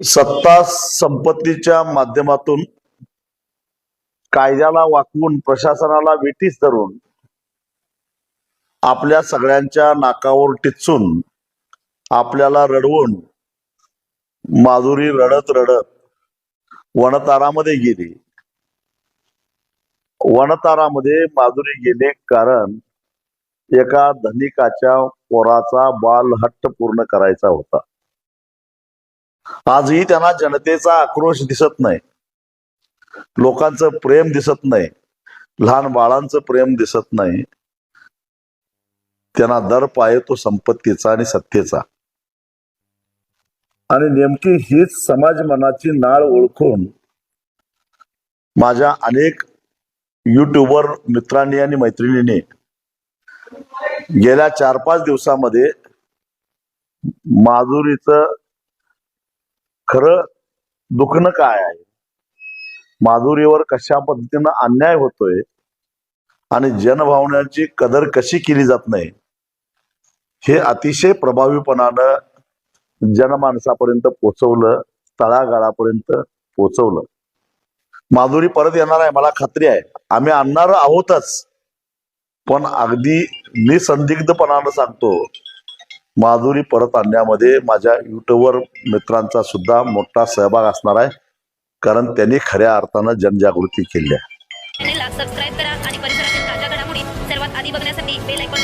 सत्ता संपत्तीच्या माध्यमातून कायद्याला वाकवून प्रशासनाला वेटीस धरून आपल्या सगळ्यांच्या नाकावर टिचून आपल्याला रडवून माधुरी रडत रडत वनतारामध्ये गेली. वनतारामध्ये माधुरी गेले कारण एका धनिकाच्या पोराचा बालहट्ट पूर्ण करायचा होता. आजही त्यांना जनतेचा आक्रोश दिसत नाही. लोकांचं प्रेम दिसत नाही. लहान बाळांचं प्रेम दिसत नाही. त्यांना दर्प आहे तो संपत्तीचा आणि सत्तेचा. आणि नेमकी हीच समाज मनाची नाळ ओळखून माझ्या अनेक युट्यूबर मित्रांनी आणि मैत्रिणींनी गेल्या चार पाच दिवसामध्ये माधुरीचं खरं दुखणं काय आहे? माधुरीवर कशा पद्धतीनं अन्याय होतोय? आणि जनभावनाची कदर कशी केली जात नाही? हे अतिशय प्रभावीपणानं जनमानसापर्यंत पोचवलं तळागाळापर्यंत पोचवलं. माधुरी परत येणार आहे मला खात्री आहे. आम्ही आणणार आहोतच. पण अगदी निसंदिग्धपणानं सांगतो माधुरी परत आणण्यामध्ये माझ्या युट्यूबवर मित्रांचा सुद्धा मोठा सहभाग असणार आहे. कारण त्यांनी खऱ्या अर्थानं जनजागृती केली आहे. सबस्क्राईब करा आणि परिसरातील ताज्या घडामोडी सर्वात आधी बघण्यासाठी बेल ऐकून